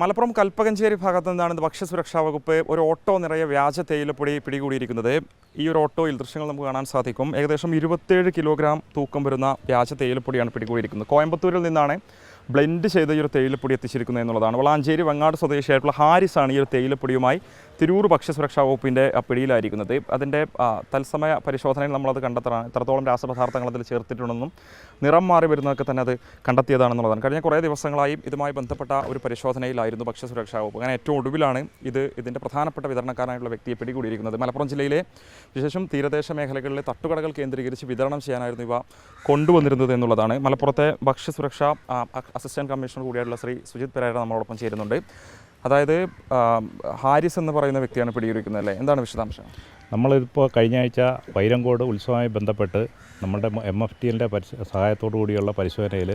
മലപ്പുറം കൽപ്പകഞ്ചേരി ഭാഗത്തു നിന്നാണ് ഇത് ഭക്ഷ്യസുരക്ഷാ വകുപ്പ് ഒരു ഓട്ടോ നിറയെ വ്യാജ തേയിലപ്പൊടി പിടികൂടിയിരിക്കുന്നത്. ഈ ഒരു ഓട്ടോയിൽ ദൃശ്യങ്ങൾ നമുക്ക് കാണാൻ സാധിക്കും. ഏകദേശം ഇരുപത്തേഴ് കിലോഗ്രാം തൂക്കം വരുന്ന വ്യാജ തേയിലപ്പൊടിയാണ് പിടികൂടിയിരിക്കുന്നത്. കോയമ്പത്തൂരിൽ നിന്നാണ് ബ്ലെൻഡ് ചെയ്ത ഈ ഒരു തേയിലപ്പൊടി എത്തിച്ചിരിക്കുന്നത് എന്നുള്ളതാണ്. വളാഞ്ചേരി വെങ്ങാട് സ്വദേശിയായിട്ടുള്ള ഹാരിസാണ് ഈ ഒരു തേയിലപ്പൊടിയുമായി തിരൂർ ഭക്ഷ്യസുരക്ഷാ വകുപ്പിന്റെ പിടിയിലായിരിക്കുന്നത്. അതിന്റെ തത്സമയ പരിശോധനയിൽ നമ്മളത് കണ്ടെത്തണം. എത്രത്തോളം രാസപദാർത്ഥങ്ങൾ അതിൽ ചേർത്തിട്ടുണ്ടെന്നും നിറം മാറി വരുന്നതൊക്കെ തന്നെ അത് കണ്ടെത്തിയതാണെന്നുള്ളതാണ്. കഴിഞ്ഞ കുറേ ദിവസങ്ങളായി ഇതുമായി ബന്ധപ്പെട്ട ഒരു പരിശോധനയിലായിരുന്നു ഭക്ഷ്യസുരക്ഷാ വകുപ്പ്. അങ്ങനെ ഏറ്റവും ഒടുവിലാണ് ഇത് ഇതിന്റെ പ്രധാനപ്പെട്ട വിതരണക്കാരനായിട്ടുള്ള വ്യക്തിയെ പിടികൂടിയിരിക്കുന്നത്. മലപ്പുറം ജില്ലയിലെ വിശേഷം തീരദേശ മേഖലകളിലെ തട്ടുകടകൾ കേന്ദ്രീകരിച്ച് വിതരണം ചെയ്യാനായിരുന്നു ഇവ കൊണ്ടുവന്നിരുന്നത് എന്നുള്ളതാണ്. മലപ്പുറത്തെ ഭക്ഷ്യസുരക്ഷാ അസിസ്റ്റന്റ് കമ്മീഷണർ കൂടിയായിട്ടുള്ള ശ്രീ സുജിത് പെരേര നമ്മളോടൊപ്പം ചേരുന്നുണ്ട്. അതായത് ഹാരിസ് എന്ന് പറയുന്ന വ്യക്തിയാണ് പിടിയിരിക്കുന്നത് അല്ലേ? എന്താണ് വിശദാംശം? നമ്മളിപ്പോൾ കഴിഞ്ഞ ആഴ്ച വൈരങ്കോട് ഉത്സവമായി ബന്ധപ്പെട്ട് നമ്മുടെ എം എഫ് ടി എല്ലിന്റെ പരിശ സഹായത്തോടു കൂടിയുള്ള പരിശോധനയിൽ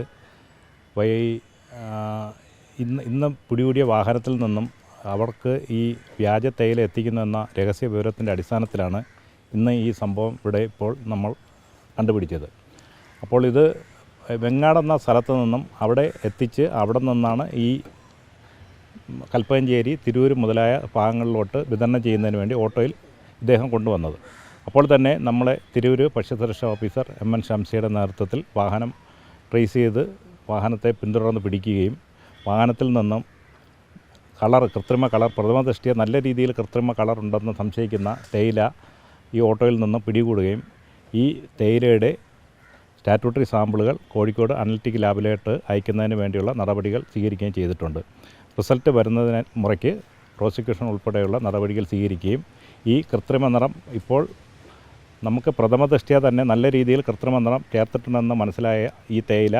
വൈ ഇന്ന് ഇന്ന് പിടികൂടിയ വാഹനത്തിൽ നിന്നും അവർക്ക് ഈ വ്യാജ തേയില എത്തിക്കുന്നുവെന്ന രഹസ്യ വിവരത്തിന്റെ അടിസ്ഥാനത്തിലാണ് ഇന്ന് ഈ സംഭവം ഇവിടെ ഇപ്പോൾ നമ്മൾ കണ്ടുപിടിച്ചത്. അപ്പോൾ ഇത് വെങ്ങാടെന്ന സ്ഥലത്ത് നിന്നും അവിടെ എത്തിച്ച് അവിടെ നിന്നാണ് ഈ കൽപ്പകഞ്ചേരി തിരൂർ മുതലായ ഭാഗങ്ങളിലോട്ട് വിതരണം ചെയ്യുന്നതിന് വേണ്ടി ഓട്ടോയിൽ ഇദ്ദേഹം കൊണ്ടുവന്നത്. അപ്പോൾ തന്നെ നമ്മളെ തിരൂർ ഭക്ഷ്യസുരക്ഷാ ഓഫീസർ എം എൻ ഷംസിയുടെ നേതൃത്വത്തിൽ വാഹനം ട്രേസ് ചെയ്ത് വാഹനത്തെ പിന്തുടർന്ന് പിടിക്കുകയും വാഹനത്തിൽ നിന്നും കളർ കൃത്രിമ കളർ പ്രഥമ ദൃഷ്ടിയ നല്ല രീതിയിൽ കൃത്രിമ കളർ ഉണ്ടെന്ന് സംശയിക്കുന്ന തേയില ഈ ഓട്ടോയിൽ നിന്നും പിടികൂടുകയും ഈ തേയിലയുടെ സ്റ്റാറ്റൂട്ടറി സാമ്പിളുകൾ കോഴിക്കോട് അനലിറ്റിക് ലാബിലേക്ക് അയക്കുന്നതിന് വേണ്ടിയുള്ള നടപടികൾ സ്വീകരിക്കുകയും ചെയ്തിട്ടുണ്ട്. റിസൾട്ട് വരുന്നതിന് മുറയ്ക്ക് പ്രോസിക്യൂഷൻ ഉൾപ്പെടെയുള്ള നടപടികൾ സ്വീകരിക്കുകയും ഈ കൃത്രിമ നിറം ഇപ്പോൾ നമുക്ക് പ്രഥമ ദൃഷ്ടിയാ തന്നെ നല്ല രീതിയിൽ കൃത്രിമ നിറം ചേർത്തിട്ടുണ്ടെന്ന് മനസ്സിലായ ഈ തേയില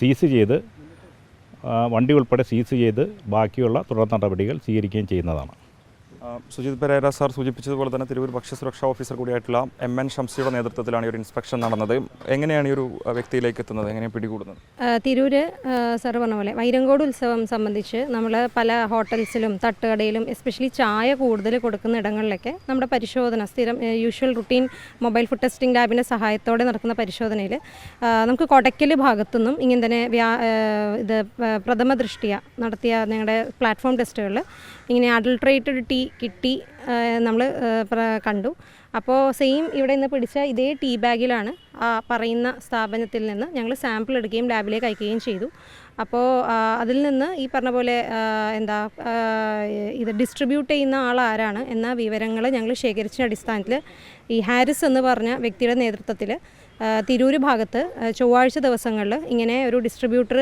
സീസ് ചെയ്ത് വണ്ടി ഉൾപ്പെടെ സീസ് ചെയ്ത് ബാക്കിയുള്ള തുടർ നടപടികൾ സ്വീകരിക്കുകയും ചെയ്യുന്നതാണ്. സുജിത് പെരേര സാർ സൂചിപ്പിച്ചതുപോലെ തന്നെ തിരൂർ ഭക്ഷ്യസുരക്ഷാ ഓഫീസർ കൂടിയായിട്ടുള്ള എം എൻ ഷംസിയുടെ നേതൃത്വത്തിലാണ് ഈ ഒരു ഇൻസ്പെക്ഷൻ നടന്നത്. എങ്ങനെയാണ് ഈ ഒരു വ്യക്തിയിലേക്ക് എത്തുന്നത്? എങ്ങനെയാണ് പിടികൂടുന്നത്? തിരൂര് സാർ പറഞ്ഞ പോലെ വൈരങ്കോട് ഉത്സവം സംബന്ധിച്ച് നമ്മൾ പല ഹോട്ടൽസിലും തട്ടുകടയിലും എസ്പെഷ്യലി ചായ കൂടുതൽ കൊടുക്കുന്ന ഇടങ്ങളിലൊക്കെ നമ്മുടെ പരിശോധന സ്ഥിരം usual routine mobile food testing ലാബിന്റെ സഹായത്തോടെ നടക്കുന്ന പരിശോധനയിൽ നമുക്ക് കൊടക്കൽ ഭാഗത്തുനിന്നും ഇങ്ങനെ തന്നെ വ്യാ ഇത് പ്രഥമ ദൃഷ്ടിയ നടത്തിയ ഞങ്ങളുടെ പ്ലാറ്റ്ഫോം ടെസ്റ്റുകളിൽ ഇങ്ങനെ അഡൾട്രേറ്റഡ് ടീ കിട്ടി നമ്മൾ കണ്ടു. അപ്പോൾ സെയിം ഇവിടെ നിന്ന് പിടിച്ച ഇതേ ടീ ബാഗിലാണ് ആ പറയുന്ന സ്ഥാപനത്തിൽ നിന്ന് ഞങ്ങൾ സാമ്പിൾ എടുക്കുകയും ലാബിലേക്ക് അയക്കുകയും ചെയ്തു. അപ്പോൾ അതിൽ നിന്ന് ഈ പറഞ്ഞ പോലെ എന്താ ഇത് ഡിസ്ട്രിബ്യൂട്ട് ചെയ്യുന്ന ആൾ ആരാണ് എന്ന വിവരങ്ങൾ ഞങ്ങൾ ശേഖരിച്ച അടിസ്ഥാനത്തിൽ ഈ ഹാരിസ് എന്ന് പറഞ്ഞ വ്യക്തിയുടെ നേതൃത്വത്തിൽ തിരൂർ ഭാഗത്ത് ചൊവ്വാഴ്ച ദിവസങ്ങളിൽ ഇങ്ങനെ ഒരു ഡിസ്ട്രിബ്യൂട്ടർ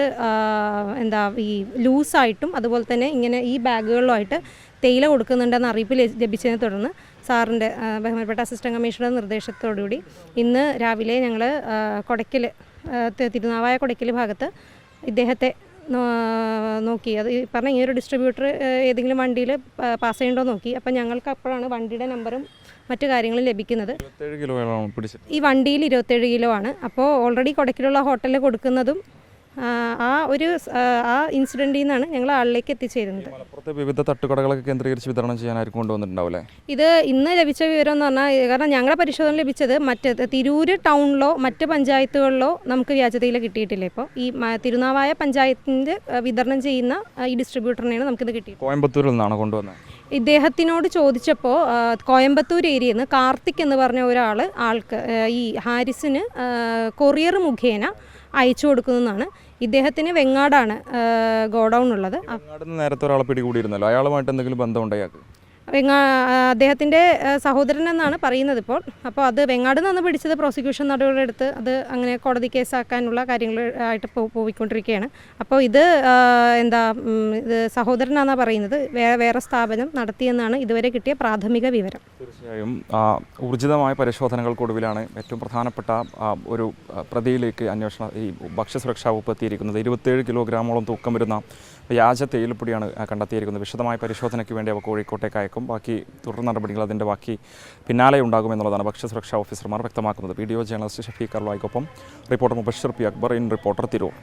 എന്താ ഈ ലൂസായിട്ടും അതുപോലെ തന്നെ ഇങ്ങനെ ഈ ബാഗുകളിലുമായിട്ട് തേയില കൊടുക്കുന്നുണ്ടെന്ന് അറിയിപ്പ് ലഭി- ലഭിച്ചതിനെ തുടർന്ന് സാറിന്റെ ബഹുമാനപ്പെട്ട അസിസ്റ്റന്റ് കമ്മീഷണറുടെ നിർദ്ദേശത്തോടുകൂടി ഇന്ന് രാവിലെ ഞങ്ങൾ കൊടക്കൽ തിരുനാവായ കൊടക്കൽ ഭാഗത്ത് ഇദ്ദേഹത്തെ നോക്കി. അത് പറഞ്ഞാൽ പറഞ്ഞ ഈ ഒരു ഡിസ്ട്രിബ്യൂട്ടർ ഏതെങ്കിലും വണ്ടിയിൽ പാസ് ചെയ്യണ്ടോ നോക്കി. അപ്പം ഞങ്ങൾക്ക് അപ്പോഴാണ് വണ്ടിയുടെ നമ്പറും മറ്റു കാര്യങ്ങളും ലഭിക്കുന്നത്. ഈ വണ്ടിയിൽ ഇരുപത്തേഴ് കിലോ ആണ്. അപ്പോൾ ഓൾറെഡി കൊടക്കിലുള്ള ഹോട്ടലിൽ കൊടുക്കുന്നതും ആ, ഒരു ആ, ഇൻസിഡന്റിൽ ഇൻസിഡന്റിൽ നിന്നാണ് ഞങ്ങൾ ആളിലേക്ക് എത്തിച്ചേരുന്നത്. മലപ്പുറത്തെ വിവിധ തട്ടുകടകളൊക്കെ കേന്ദ്രീകരിച്ച് വിതരണം ചെയ്യാനായിരിക്കും കൊണ്ടുവന്നിട്ടുണ്ടാവില്ലേ ഇത് ഇന്ന് ലഭിച്ച വിവരം എന്ന് പറഞ്ഞാൽ കാരണം ഞങ്ങളുടെ പരിശോധന ലഭിച്ചത് മറ്റ് തിരൂര് ടൗണിലോ മറ്റ് പഞ്ചായത്തുകളിലോ നമുക്ക് വ്യാജതയിൽ കിട്ടിയിട്ടില്ല. ഇപ്പോൾ ഈ തിരുനാവായ പഞ്ചായത്തിന്റെ വിതരണം ചെയ്യുന്ന ഈ ഡിസ്ട്രിബ്യൂട്ടറിനെയാണ് നമുക്കിത് കിട്ടിയത് കോയമ്പത്തൂരിൽ നിന്നാണ് കൊണ്ടുവന്നത്? ഇദ്ദേഹത്തിനോട് ചോദിച്ചപ്പോൾ കോയമ്പത്തൂർ ഏരിയയിൽ നിന്ന് കാർത്തിക് എന്ന് പറഞ്ഞ ഒരാൾ ആൾക്ക് ഈ ഹാരിസിന് കൊറിയർ മുഖേന അയച്ചു കൊടുക്കുന്നതാണ്. ഇദ്ദേഹത്തിന് വെങ്ങാടാണ് ഗോഡൗൺ ഉള്ളത്. നേരത്തെ ഒരാളെ പിടികൂടിയിരുന്നല്ലോ. അയാളുമായിട്ട് എന്തെങ്കിലും ബന്ധമുണ്ടോ അദ്ദേഹത്തിന്റെ സഹോദരൻ എന്നാണ് പറയുന്നത് ഇപ്പോൾ. അപ്പോൾ അത് വെങ്ങാട് നിന്ന് പിടിച്ചത് പ്രോസിക്യൂഷൻ നടപടിയെടുത്ത് അത് അങ്ങനെ കോടതി കേസാക്കാനുള്ള കാര്യങ്ങൾ ആയിട്ട് പോയിക്കൊണ്ടിരിക്കുകയാണ്. അപ്പോൾ ഇത് എന്താ ഇത് സഹോദരനാണെന്നാണ് പറയുന്നത്. വേറെ വേറെ സ്ഥാപനം നടത്തിയെന്നാണ് ഇതുവരെ കിട്ടിയ പ്രാഥമിക വിവരം. തീർച്ചയായും ഊർജിതമായ പരിശോധനകൾക്കൊടുവിലാണ് ഏറ്റവും പ്രധാനപ്പെട്ട ഒരു പ്രതിയിലേക്ക് അന്വേഷണ ഈ ഭക്ഷ്യസുരക്ഷാ വകുപ്പ് എത്തിയിരിക്കുന്നത്. ഇരുപത്തേഴ് കിലോഗ്രാമോളം തൂക്കം വരുന്ന വ്യാജ തേയിലപ്പൊടിയാണ് കണ്ടെത്തിയിരിക്കുന്നത്. വിശദമായ പരിശോധനയ്ക്ക് വേണ്ടി അവ കോഴിക്കോട്ടേക്ക് അയക്കും. ബാക്കി തുടർ നടപടികൾ അതിന്റെ ബാക്കി പിന്നാലെ ഉണ്ടാകുമെന്നുള്ളതാണ് ഭക്ഷ്യസുരക്ഷാ ഓഫീസർമാർ വ്യക്തമാക്കുന്നത്. Video journalist Shafeeq അർവായിക്കൊപ്പം reporter Mubashir P Akbar in reporter Tirur.